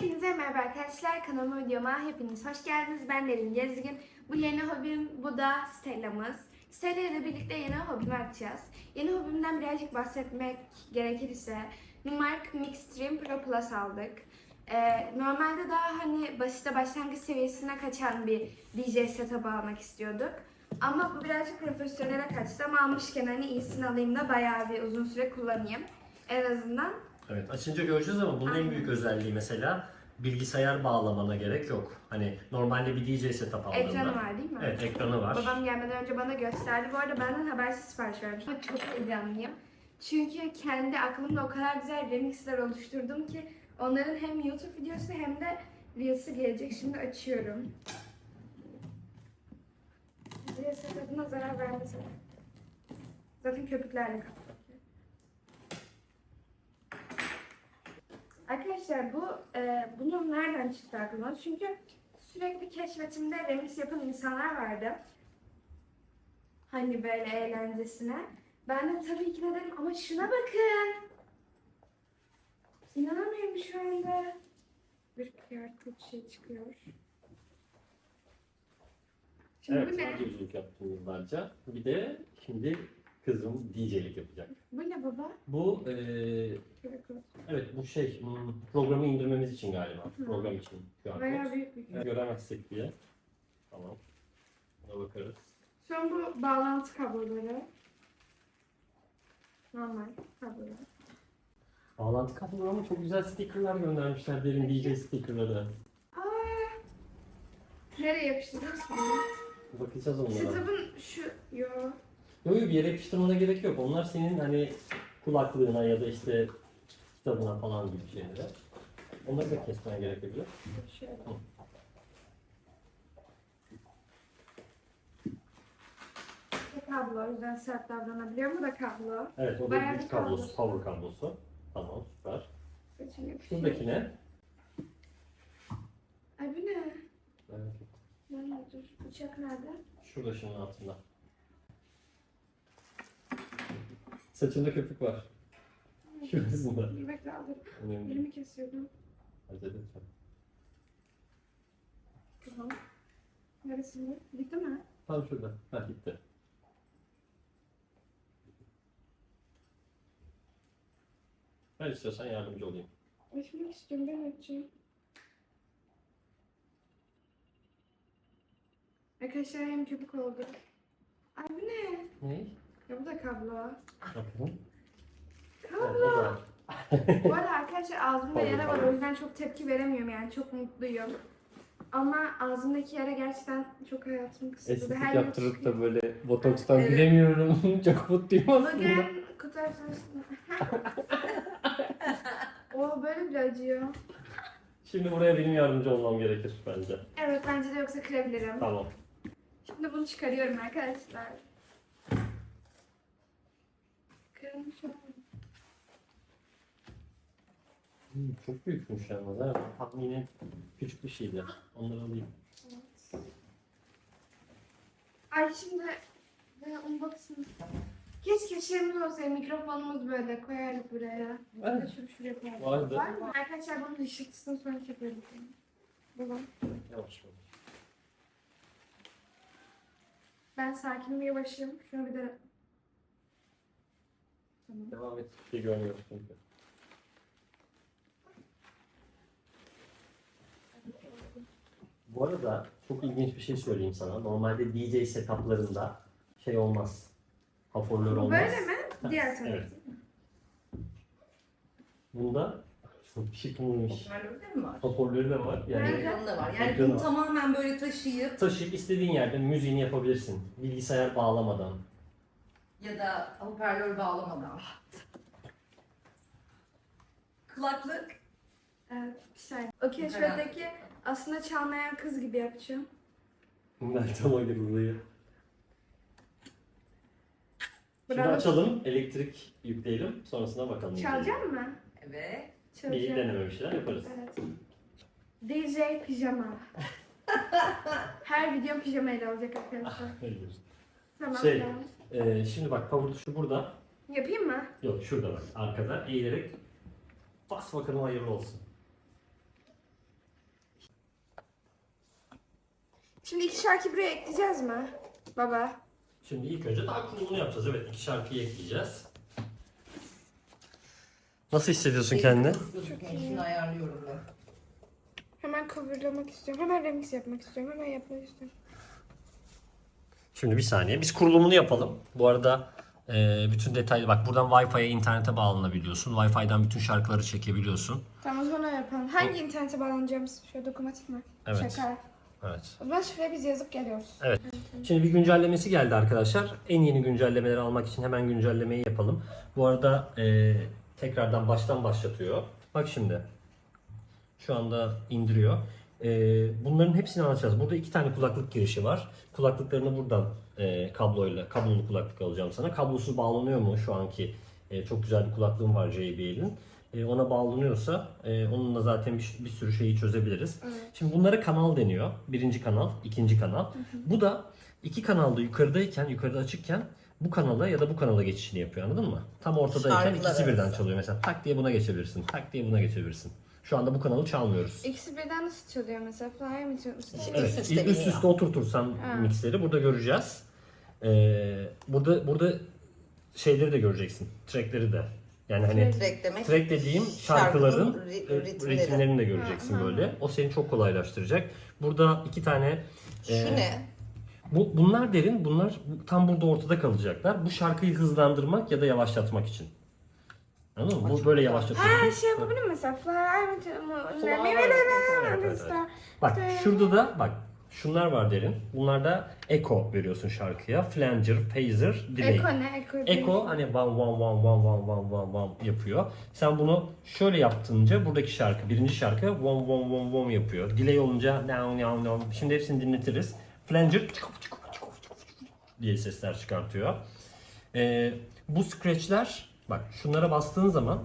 Hepinize merhaba arkadaşlar. Kanalıma videoma hepiniz hoş geldiniz. Ben Derin Gezgin. Bu yeni hobim, bu da Stella'mız. Stella ile birlikte yeni hobimi açacağız. Yeni hobimden birazcık bahsetmek gerekirse Numark Mixstream Pro Plus aldık. Ee, normalde daha hani basite başlangıç seviyesine kaçan bir DJ setup almak istiyorduk. Ama bu birazcık profesyonele kaçtı ama almışken hani iyisini alayım da bayağı bir uzun süre kullanayım. En azından Evet açınca göreceğiz ama bunun en büyük özelliği mesela bilgisayar bağlamana gerek yok. Hani normalde bir DJ setup aldığında. ekranı var değil mi? Evet ekranı var. Babam gelmeden önce bana gösterdi. Bu arada benden habersiz sipariş vermiş. Ama çok heyecanlıyım. Çünkü kendi aklımda o kadar güzel remixler oluşturdum ki onların hem YouTube videosu hem de Reels'i gelecek. Şimdi açıyorum. Reels'e tadına zarar vermesin. Zaten köpüklerle kaplı. Arkadaşlar bu e, bunun nereden çıktı aklıma? Çünkü sürekli keşfetimde remix yapan insanlar vardı. Hani böyle eğlencesine. Ben de tabii ki de dedim ama şuna bakın. İnanamıyorum şu anda. Bir kıyafet şey çıkıyor. Şimdi Evet bu ne? radyoculuk yaptım yıllarca. Bir de şimdi kızım DJ'lik yapacak. Bu ne baba? Bu koy. evet bu şey hmm, programı indirmemiz için galiba. Program için şu an. Bayağı büyük bir Göremezsek diye. Tamam. Buna bakarız. Şu an bu bağlantı kabloları. Normal kablolar. Bağlantı kabloları ama çok güzel stickerlar göndermişler derin DJ stickerları. Aa! Nereye yapıştıracağız ki? Bakacağız onlara. Setup'ın şu... Yo. Yok yok bir yere yapıştırmana gerek yok. Onlar senin hani kulaklığına ya da işte kitabına falan gibi şeylere. Onları da kesmene gerekebilir. Şöyle. Bu kablo, o yüzden sert davranabiliyor. Bu da kablo. Evet o da Bayağı güç bir kablosu, power kablosu. Tamam süper. Yapıştır. Şuradaki ne? Ay bu ne? Evet. Nerede dur? Bıçak nerede? Şurada şunun altında. Saçında köpük var. Şurasında. Bekle alırım. Önemli. Elimi kesiyordum. Acele etme. Tamam. Neresinde? Bitti mi? Tam şurada. Ha gitti. Ben istiyorsan yardımcı olayım. Açmak istiyorum. Ben açayım. Arkadaşlar hem köpük oldu. Ay bu ne? Ne? Ya bu da kablo. Bakalım. Kablo. Bu arada arkadaşlar ağzımda yara var o yüzden çok tepki veremiyorum yani çok mutluyum. Ama ağzımdaki yara gerçekten çok hayatımı kısıtladı. Estetik Her yaptırıp da böyle botokstan Evet. gülemiyorum. Çok mutluyum aslında. Bugün açılışında. o böyle bile acıyor. Şimdi buraya benim yardımcı olmam gerekir bence. Evet bence de yoksa kırabilirim. Tamam. Şimdi bunu çıkarıyorum arkadaşlar. Kırılmış. Hmm, çok büyükmüş yalnız ha. Tahminen küçük bir şeydi. Onları alayım. Evet. Ay şimdi ben unboxing. Keşke şeyimiz olsaydı mikrofonumuz böyle koyardık buraya. Evet. Şuraya şuraya koyardık. Vardı. Var mı? Arkadaşlar bunun ışıltısını sonra çekelim. Babam. Yavaş yavaş. Ben sakinim yavaşım. Şunu bir de... Tamam. Devam et. Bir şey görmüyoruz çünkü. Bu arada çok ilginç bir şey söyleyeyim sana. Normalde DJ setuplarında şey olmaz. Hoparlör olmaz. Böyle mi? Diğer tarafı. Evet. Bunda çok şıkmış. Hoparlörü de mi var? Hoparlörü de var. Yani Ekranı da var. Yani bunu var. tamamen böyle taşıyıp taşıyıp istediğin yerde müziğini yapabilirsin. Bilgisayar bağlamadan. Ya da hoparlör bağlamadan. Kulaklık. Evet. Bir saniye. O keşfetteki aslında çalmayan kız gibi yapacağım. Meltem Agırlı'yı. Şimdi Bravo. açalım, elektrik yükleyelim, sonrasına bakalım. Çalacak mı? Evet. Bir Çalacağım. deneme bir şeyler yaparız. Evet. DJ pijama. Her video pijama ile olacak arkadaşlar. Öyle diyorsun. Tamam. Şey- tamam. Ee, şimdi bak power tuşu burada. Yapayım mı? Yok şurada bak arkada eğilerek bas bakalım hayırlı olsun. Şimdi iki şarkı buraya ekleyeceğiz mi? Baba. Şimdi ilk önce daha kurulunu yapacağız. Evet iki şarkıyı ekleyeceğiz. Nasıl hissediyorsun şey, kendini? Çok iyi. ayarlıyorum ben. Hemen coverlamak istiyorum. Hemen remix yapmak istiyorum. Hemen yapmak istiyorum. Şimdi bir saniye. Biz kurulumunu yapalım. Bu arada e, bütün detaylı bak buradan Wi-Fi'ye internete bağlanabiliyorsun. Wi-Fi'den bütün şarkıları çekebiliyorsun. Tamam o zaman öyle yapalım. Hangi internete bağlanacağımız? Şöyle dokunmatik mi? Evet. Şaka. Evet. O zaman şifreyi biz yazıp geliyoruz. Evet. Şimdi bir güncellemesi geldi arkadaşlar. En yeni güncellemeleri almak için hemen güncellemeyi yapalım. Bu arada e, tekrardan baştan başlatıyor. Bak şimdi. Şu anda indiriyor. E, bunların hepsini anlatacağız. Burada iki tane kulaklık girişi var. Kulaklıklarını buradan e, kabloyla, kablolu kulaklık alacağım sana. Kablosuz bağlanıyor mu şu anki? e, çok güzel bir kulaklığım var JBL'in. E, ona bağlanıyorsa e, onunla zaten bir, bir sürü şeyi çözebiliriz. Şimdi bunlara kanal deniyor. Birinci kanal, ikinci kanal. Bu da iki kanalda yukarıdayken, yukarıda açıkken bu kanala ya da bu kanala geçişini yapıyor anladın mı? Tam ortadayken Şarkılar ikisi birden arası. çalıyor. Mesela tak diye buna geçebilirsin, tak diye buna geçebilirsin. Şu anda bu kanalı çalmıyoruz. İkisi birden nasıl çalıyor mesela? Fly mi çalıyor? Evet, üst üst üste üste, biniyor. oturtursan Ha. mikseri burada göreceğiz. Ee, burada burada şeyleri de göreceksin. Trackleri de. Yani hani Track demek. track dediğim şarkıların Şarkının ri- e, ritimleri. ritimlerini de göreceksin böyle. O seni çok kolaylaştıracak. Burada iki tane Şu e, ne? bu, bunlar derin, bunlar tam burada ortada kalacaklar. Bu şarkıyı hızlandırmak ya da yavaşlatmak için. Anladın mı? Bu böyle yavaşlatıyor. Ha şey yapabilir miyim mesela? Fly mi çalıyor? Evet, evet, evet. Bak şurada da bak şunlar var derin. Bunlarda echo veriyorsun şarkıya. Flanger, phaser, delay. Eko ne? Eko. Echo hani van van van van van van van van yapıyor. Sen bunu şöyle yaptığınca buradaki şarkı, birinci şarkı van van van van yapıyor. Delay olunca now now now. Şimdi hepsini dinletiriz. Flanger diye sesler çıkartıyor. Ee, bu scratchler bak şunlara bastığın zaman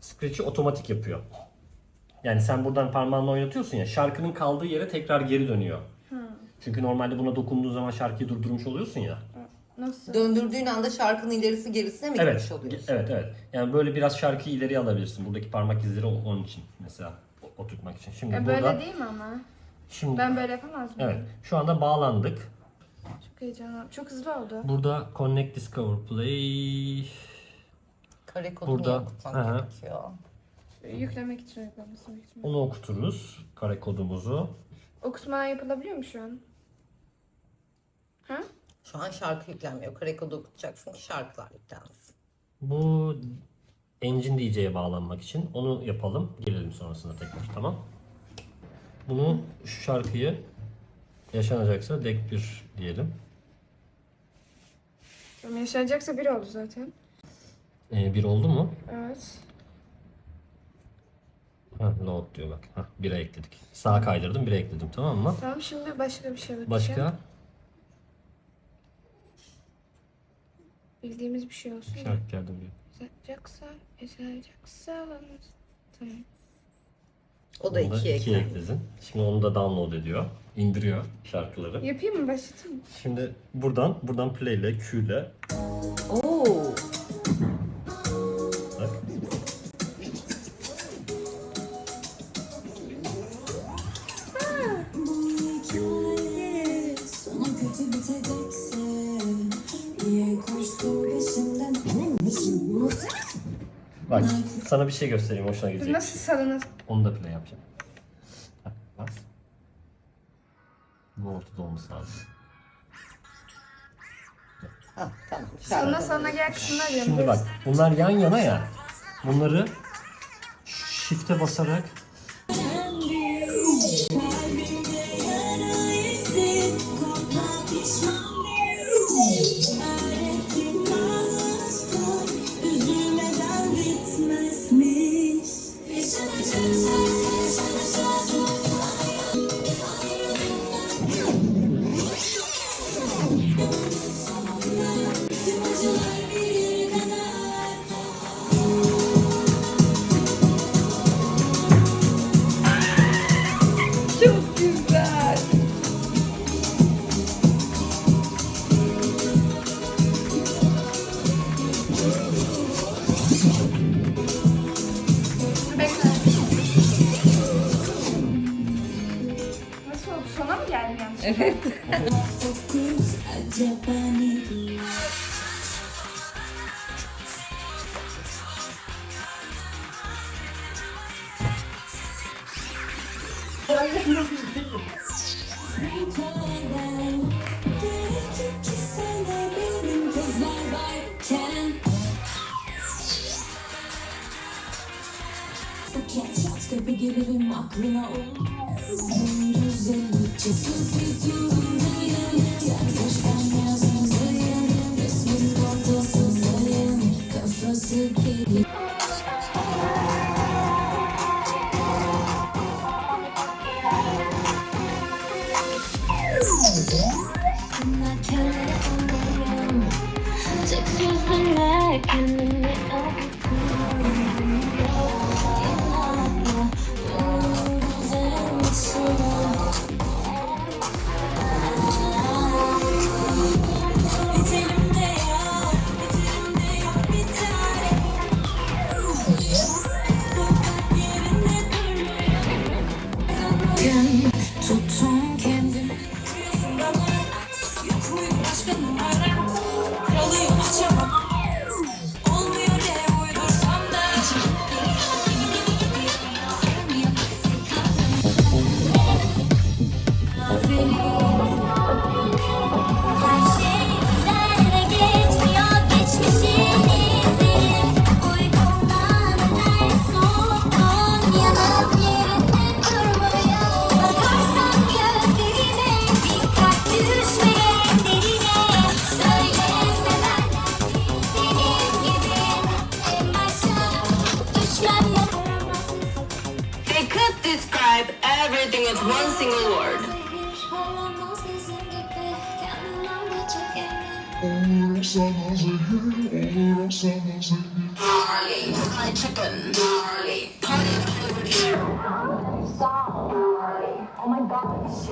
scratch'i otomatik yapıyor. Yani sen buradan parmağınla oynatıyorsun ya şarkının kaldığı yere tekrar geri dönüyor. Çünkü normalde buna dokunduğun zaman şarkıyı durdurmuş oluyorsun ya. Nasıl? Döndürdüğün anda şarkının ilerisi gerisine mi gitmiş Evet, oluyorsun? evet, evet. Yani böyle biraz şarkıyı ileriye alabilirsin. Buradaki parmak izleri onun için mesela oturtmak için. Şimdi Ya burada, böyle değil mi ama? şimdi, Ben böyle yapamaz mıyım? evet, şu anda bağlandık. Çok heyecanlı. Çok hızlı oldu. Burada Connect Discover Play. Kare kodunu Burada, okutmak aha. gerekiyor. Yüklemek için yüklemesi büyük ihtimalle. Onu okuturuz. Kare kodumuzu. Okutmadan yapılabiliyor mu şu an? Ha? Şu an şarkı yüklenmiyor. Kare kodu okutacaksın ki şarkılar yüklensin. Bu Engine DJ'ye bağlanmak için onu yapalım. Gelelim sonrasında tekrar tamam. Bunu şu şarkıyı yaşanacaksa dek 1 diyelim. Tamam yaşanacaksa bir oldu zaten. Ee, bir oldu mu? Evet. Ha, load diyor bak. Ha, 1'e ekledik. Sağa kaydırdım 1'e ekledim tamam mı? Tamam şimdi başka bir şey bakacağım. Başka Bildiğimiz bir şey olsun. şarkı geldi buraya. Yaşanacaksa, yaşanacaksa. Tamam. O da Onu ikiye ikiye eklendi. ekledin. Şimdi onu da download ediyor. indiriyor şarkıları. Yapayım mı? Başlatayım mı? Şimdi buradan buradan play ile Q ile Oo. Bak sana bir şey göstereyim hoşuna Bu gidecek. nasıl salınır? Onu da play yapacağım. Bak bas. Bu ortada olması lazım. Hah, tamam. Salına Şarkı. salına gel kısımlar. Şimdi bak bunlar yan yana ya. Bunları shift'e basarak Renklerden Gerek ki sana benim kızlar varken Buket başka everything with one single word. Marley, my chicken. Marley, party Oh my god.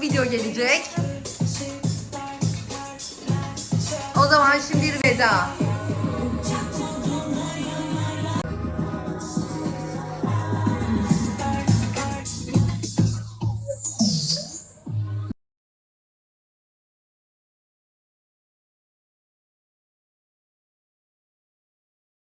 Video gelecek. O zaman şimdi bir veda.